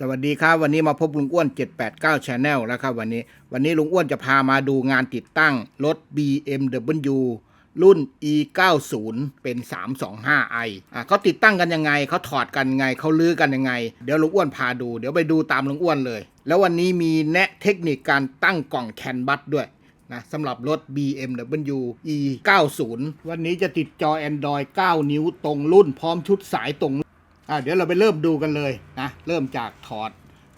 สวัสดีครับ วันนี้มาพบลุงอ้วน 789 Channel แล้วครับวันนี้ วันนี้ลุงอ้วนจะพามาดูงานติดตั้งรถ BMW รุ่น E90 เป็น 325i อะเขาติดตั้งกันยังไง เขาถอดกันยังไง เขาลื้อกันยังไง เดี๋ยวลุงอ้วนพาดู เดี๋ยวไปดูตามลุงอ้วนเลย แล้ววันนี้มีแนะเทคนิคการตั้งกล่องแคนบัสด้วยนะสำหรับรถ BMW E90 วันนี้จะติดจอ Android 9 นิ้วตรงรุ่นพร้อมชุดสายตรง อ่าเดี๋ยวเราไปเริ่มดูกันเลยนะเริ่มจากถอด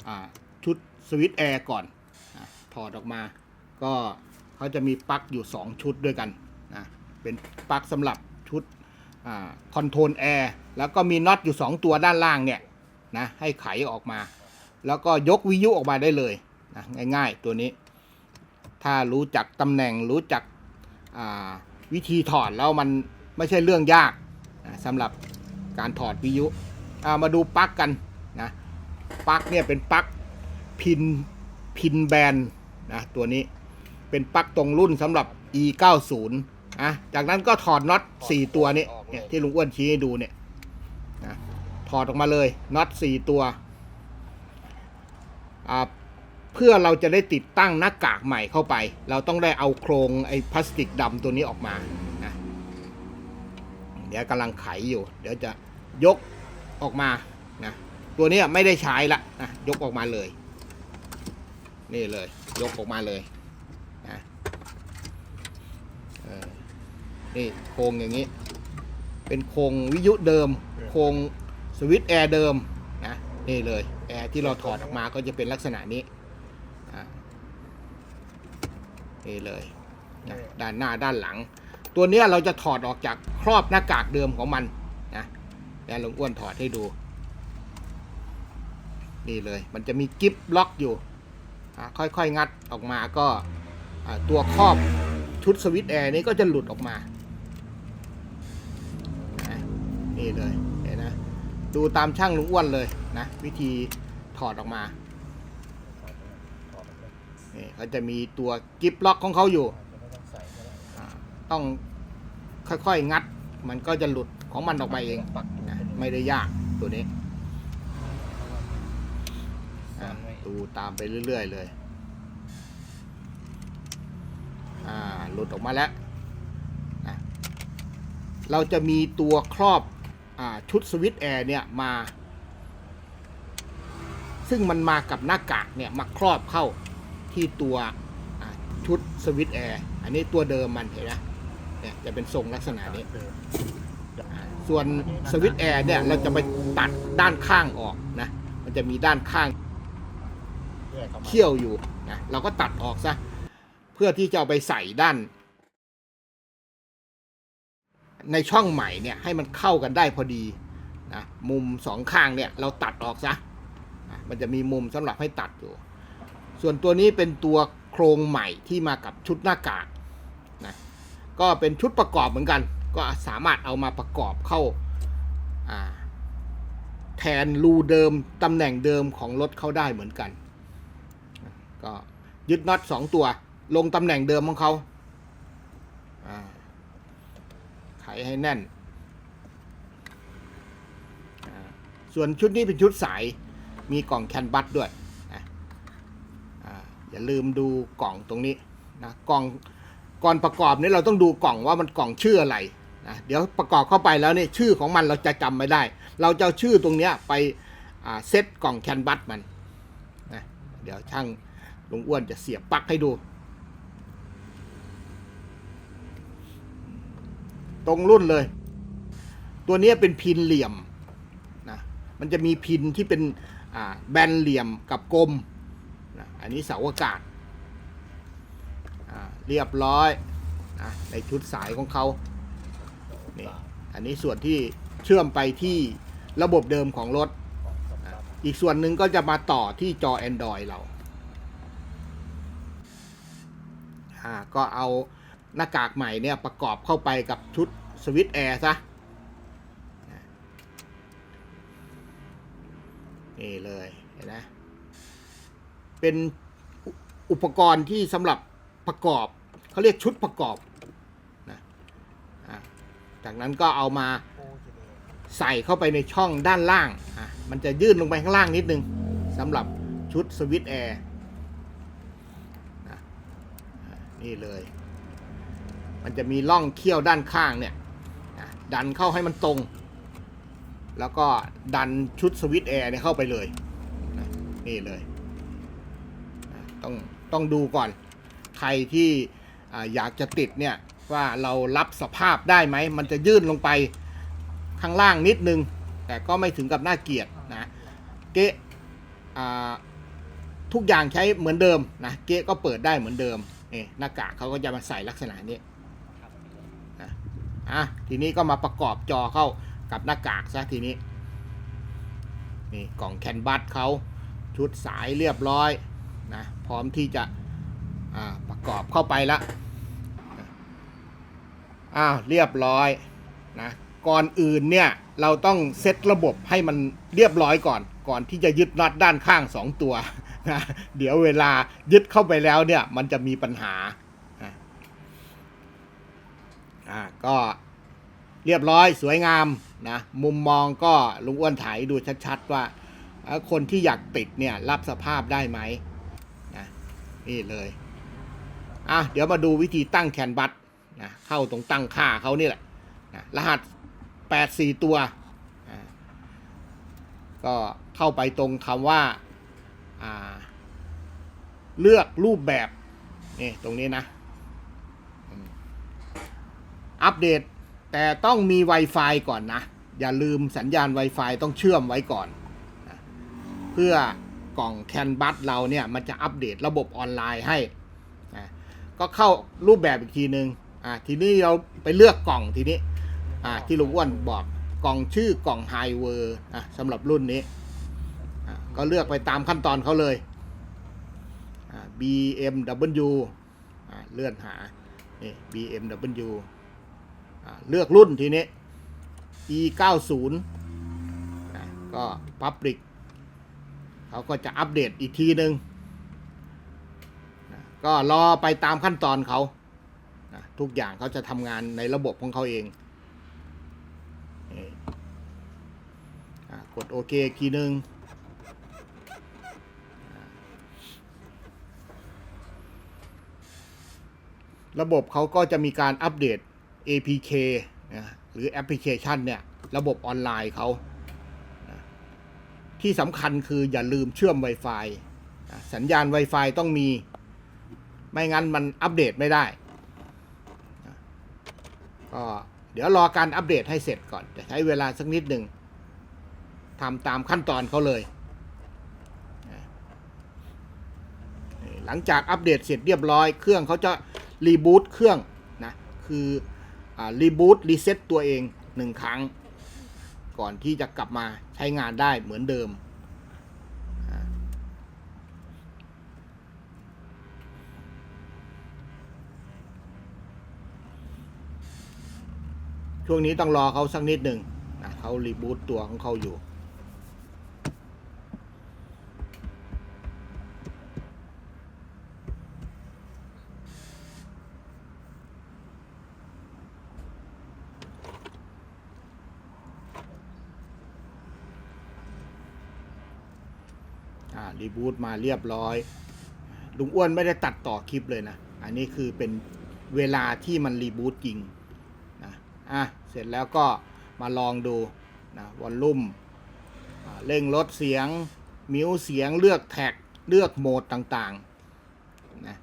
อ่าชุดสวิตแอร์ก่อนอถอดออกมา ก็เขาจะมีปลั๊กอยู่ 2 ชุดด้วยกันนะเป็นปลั๊กสำหรับชุดคอนโทรลแอร์แล้วก็มีน็อตอยู่ 2 ตัวด้านล่างเนี่ยนะให้ไขออกมา แล้วก็ยกวิยุออกมาได้เลยนะง่ายๆตัวนี้ ถ้ารู้จักตำแหน่งรู้จักอ่าวิธีถอดแล้วมันไม่ใช่เรื่องยากนะสำหรับการถอดวิยุามาดูปลั๊กกันนะปลั๊กเนี่ยเป็นปลั๊กพินพินแบนนะตัวนี้เป็นปลั๊กตรงรุ่นสำหรับ e 9 0นะจากนั้นก็ถอดน็อต4ตัวนี้เนี่ยที่ลุงอ้วนชี้ให้ดูเนี่ยนะถอดออกมาเลยน็อต4ตัวอ่าเพื่อเราจะได้ติดตั้งหน้ากากใหม่เข้าไป เราต้องได้เอาโครงไอ้พลาสติกดำตัวนี้ออกมานะเดี๋ยวกำลังไขอยู่ เดี๋ยวจะยก ออกมานะตัวเนี้ยไม่ได้ใช้ละนะยกออกมาเลย นี่เลย ยกออกมาเลยนะเออนี่โครงอย่างนี้ เป็นโครงวิทยุเดิม โครงสวิตช์แอร์เดิมนะนี่เลยแอร์ที่เราถอดออกมาก็จะเป็นลักษณะนี้อะนี่เลยนะด้านหน้าด้านหลัง ตัวเนี้ยเราจะถอดออกจากครอบหน้ากากเดิมของมัน นะแล้วลุงอ้วนถอดให้ดู นี่เลย มันจะมีกิฟล็อกอยู่ ค่อยๆ งัดออกมาก็ตัวครอบชุดสวิตช์แอร์นี้ก็จะหลุดออกมา นี่เลยเห็นนะ ดูตามช่างลุงอ้วนเลยนะ วิธีถอดออกมานี่เขาจะมีตัวกิฟล็อกของเขาอยู่ ต้องค่อยๆ งัด มันก็จะหลุดของมันออกมาเอง ไม่ได้ยากตัวนี้อะดูตามไปเรื่อย ๆ เลย อ่า หลุดออกมาแล้วนะเราจะมีตัวครอบอ่าชุดสวิตช์แอร์เนี่ยมา ซึ่งมันมากับหน้ากากเนี่ยมาครอบเข้าที่ตัวอ่าชุดสวิตช์แอร์ อันนี้ตัวเดิมมันเห็นไหมเนี่ยจะเป็นทรงลักษณะนี้ ส่วนสวิตช์แอร์เนี่ยเราจะไปตัดด้านข้างออกนะ มันจะมีด้านข้างเขี้ยวอยู่นะเราก็ตัดออกซะเพื่อที่จะเอาไปใส่ด้าน ในช่องใหม่เนี่ยให้มันเข้ากันได้พอดีนะมุมสองข้างเนี่ยเราตัดออกซะมันจะมีมุมสำหรับให้ตัดอยู่ ส่วนตัวนี้เป็นตัวโครงใหม่ที่มากับชุดหน้ากากนะก็เป็นชุดประกอบเหมือนกัน ก็สามารถเอามาประกอบเข้าแทนรูเดิมตำแหน่งเดิมของรถเข้าได้เหมือนกัน ก็ยึดน็อตสองตัว ลงตำแหน่งเดิมของเขาไขให้แน่น ส่วนชุดนี้เป็นชุดสาย มีกล่องแคนบัสด้วยอย่าลืมดูกล่องตรงนี้นะกล่องก่อนประกอบนี้เราต้องดูกล่องว่ามันกล่องชื่ออะไร นะเดี๋ยวประกอบเข้าไปแล้วเนี่ยชื่อของมันเราจะจำไม่ได้ เราจะชื่อตรงเนี้ยไปเซตกล่องแคนบัสมันนะเดี๋ยวช่างลุงอ้วนจะเสียบปลั๊กให้ดู ตรงรุ่นเลย ตัวนี้เป็นพินเหลี่ยมนะมันจะมีพินที่เป็นแบนเหลี่ยมกับกลมนะอันนี้เสาอากาศเรียบร้อยนะในชุดสายของเขา นี่อันนี้ส่วนที่เชื่อมไปที่ระบบเดิมของรถ อีกส่วนหนึ่งก็จะมาต่อที่จอ Android เราก็เอาหน้ากากใหม่เนี่ยประกอบเข้าไปกับชุดสวิตช์แอร์ซะนี่เลยเห็นไหมเป็นอุปกรณ์ที่สำหรับประกอบเขาเรียกชุดประกอบ จากนั้นก็เอามาใส่เข้าไปในช่องด้านล่างอะมันจะยื่นลงไปข้างล่างนิดนึงสำหรับชุดสวิตแอร์นี่เลย มันจะมีร่องเขี้ยวด้านข้างเนี่ยดันเข้าให้มันตรง แล้วก็ดันชุดสวิตช์แอร์เนี่ยเข้าไปเลย นี่เลย ต้องต้องดูก่อน ใครที่อยากจะติดเนี่ย ว่าเรารับสภาพได้ไหม มันจะยื่นลงไปข้างล่างนิดนึง แต่ก็ไม่ถึงกับน่าเกลียดนะ เกะทุกอย่างใช้เหมือนเดิมนะ เกะก็เปิดได้เหมือนเดิมนี่หน้ากากเขาก็จะมาใส่ลักษณะนี้นะอะทีนี้ก็มาประกอบจอเข้ากับหน้ากากซะทีนี้ นี่กล่องแคนบัสเขาชุดสายเรียบร้อยนะพร้อมที่จะประกอบเข้าไปแล้วนะ อ้าวเรียบร้อยนะก่อนอื่นเนี่ยเราต้องเซตระบบให้มันเรียบร้อยก่อน ก่อนที่จะยึดน็อตด้านข้างสองตัวนะเดี๋ยวเวลายึดเข้าไปแล้วเนี่ยมันจะมีปัญหาอ่าก็เรียบร้อยสวยงามนะมุมมองก็ลุงอ้วนถ่ายดูชัดๆว่า คนที่อยากติดเนี่ยรับสภาพได้ไหมนะนี่เลยอะเดี๋ยวมาดูวิธีตั้งแคนบัส นะเข้าตรงตั้งค่าเขานี่แหละนะรหัส 84 ตัวอ่าก็เข้าไปตรงคำว่าาเลือกรูปแบบนี่ตรงนี้นะ อัปเดตแต่ต้องมี Wi-Fi ก่อนนะ อย่าลืมสัญญาณ Wi-Fi ต้องเชื่อมไว้ก่อนนะเพื่อกล่องแคนบัสเราเนี่ย มันจะอัปเดตระบบออนไลน์ให้นะก็เข้ารูปแบบอีกทีหนึ่ง อ่าทีนี้เราไปเลือกกล่องทีนี้อ่าที่ลุงอ้วนบอกกล่องชื่อกล่องไฮเวอร์อะสำหรับรุ่นนี้อ่าก็เลือกไปตามขั้นตอนเขาเลยอ่า BMW อ่าเลื่อนหานี่ BMW อ่าเลือกรุ่นทีนี้ e 9 0 นะก็ Public เขาก็จะอัปเดตอีกทีหนึ่งนะก็รอไปตามขั้นตอนเขานะ ทุกอย่างเขาจะทำงานในระบบของเขาเองกดโอเคอีกทีหนึ่งระบบเขาก็จะมีการอัปเดต APK นะหรือแอปพลิเคชันเนี่ย ระบบออนไลน์เขานะที่สำคัญคืออย่าลืมเชื่อม Wi-Fi นะสัญญาณ Wi-Fi ต้องมี ไม่งั้นมันอัปเดตไม่ได้ ก็เดี๋ยวรอการอัปเดตให้เสร็จก่อนจะใช้เวลาสักนิดหนึ่งทำตามขั้นตอนเขาเลย หลังจากอัปเดตเสร็จเรียบร้อย เครื่องเขาจะรีบูตเครื่องนะ คือรีบูตรีเซ็ตตัวเองหนึ่งครั้ง ก่อนที่จะกลับมาใช้งานได้เหมือนเดิม ช่วงนี้ต้องรอเขาสักนิดหนึ่งนะเขารีบูตตัวของเขาอยู่อ่ารีบูตมาเรียบร้อย ลุงอ้วนไม่ได้ตัดต่อคลิปเลยนะ อันนี้คือเป็นเวลาที่มันรีบูตจริงนะอะ ร็จแล้วก็มาลองดูนะวอลลุ่มเร่งลดเสียง มิวเสียงเลือกแท็กเลือกโหมดต่างๆนะ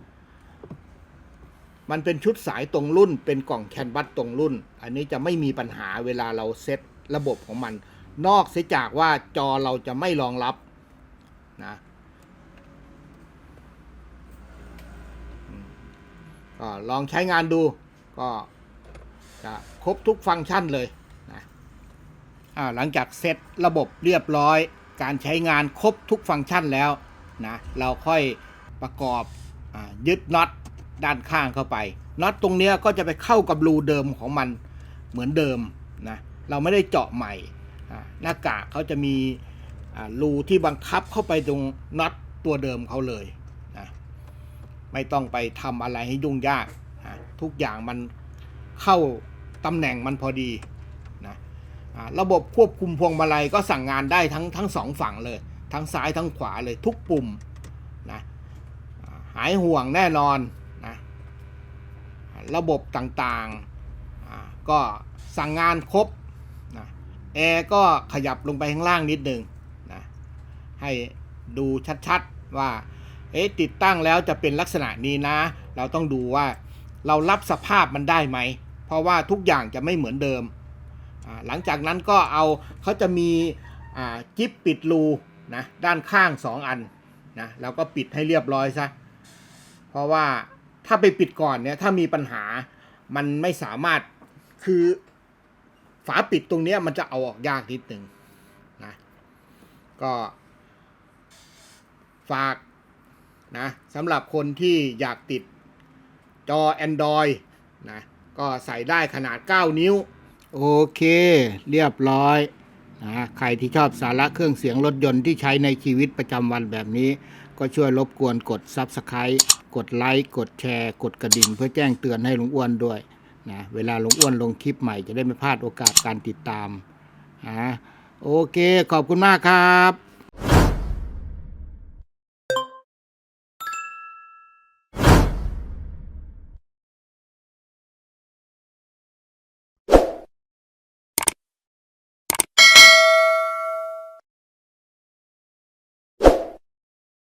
มันเป็นชุดสายตรงรุ่น เป็นกล่องแคนวัสตรงรุ่น อันนี้จะไม่มีปัญหาเวลาเราเซตระบบของมัน นอกเสียจากว่าจอเราจะไม่รองรับนะก็ลองใช้งานดูก็ ครบทุกฟังก์ชันเลยนะหลังจากเซตระบบเรียบร้อย การใช้งานครบทุกฟังก์ชันแล้วนะเราค่อยประกอบอยึดน็อตด้านข้างเข้าไปน็อตตรงเนี้ยก็จะไปเข้ากับรูเดิมของมันเหมือนเดิมนะเราไม่ได้เจาะใหม่หน้ากากเขาจะมีรูที่บังคับเข้าไปตรงน็อตตัวเดิมเขาเลยนะไม่ต้องไปทำอะไรให้ยุ่งยากทุกอย่างมันเข้า ตำแหน่งมันพอดีนะระบบควบคุมพวงมาลัยก็สั่งงานได้ทั้งทั้งสองฝั่งเลย ทั้งซ้ายทั้งขวาเลยทุกปุ่มนะหายห่วงแน่นอนนะระบบต่างๆอ่าก็สั่งงานครบนะแอร์ก็ขยับลงไปข้างล่างนิดหนึ่งนะให้ดูชัดๆว่าเอ๊ะติดตั้งแล้วจะเป็นลักษณะนี้นะ เราต้องดูว่าเรารับสภาพมันได้ไหม เพราะว่าทุกอย่างจะไม่เหมือนเดิม หลังจากนั้นก็เอาเขาจะมีจิ๊บปิดรูนะด้านข้างสองอันนะแล้วก็ปิดให้เรียบร้อยซะ เพราะว่าถ้าไปปิดก่อนเนี่ยถ้ามีปัญหามันไม่สามารถคือฝาปิดตรงนี้มันจะเอาออกยากนิดหนึ่งนะก็ ฝากนะสำหรับคนที่อยากติดจอ Android นะ ก็ใส่ได้ขนาด 9 นิ้ว โอเค เรียบร้อยนะใครที่ชอบสาระเครื่องเสียงรถยนต์ที่ใช้ในชีวิตประจำวันแบบนี้ ก็ช่วยรบกวนกด Subscribe กดไลค์กดแชร์ กดกระดิ่ง เพื่อแจ้งเตือนให้ลุงอ้วนด้วยนะเวลาลุงอ้วนลงคลิปใหม่จะได้ไม่พลาดโอกาสการติดตามนะโอเค ขอบคุณมากครับ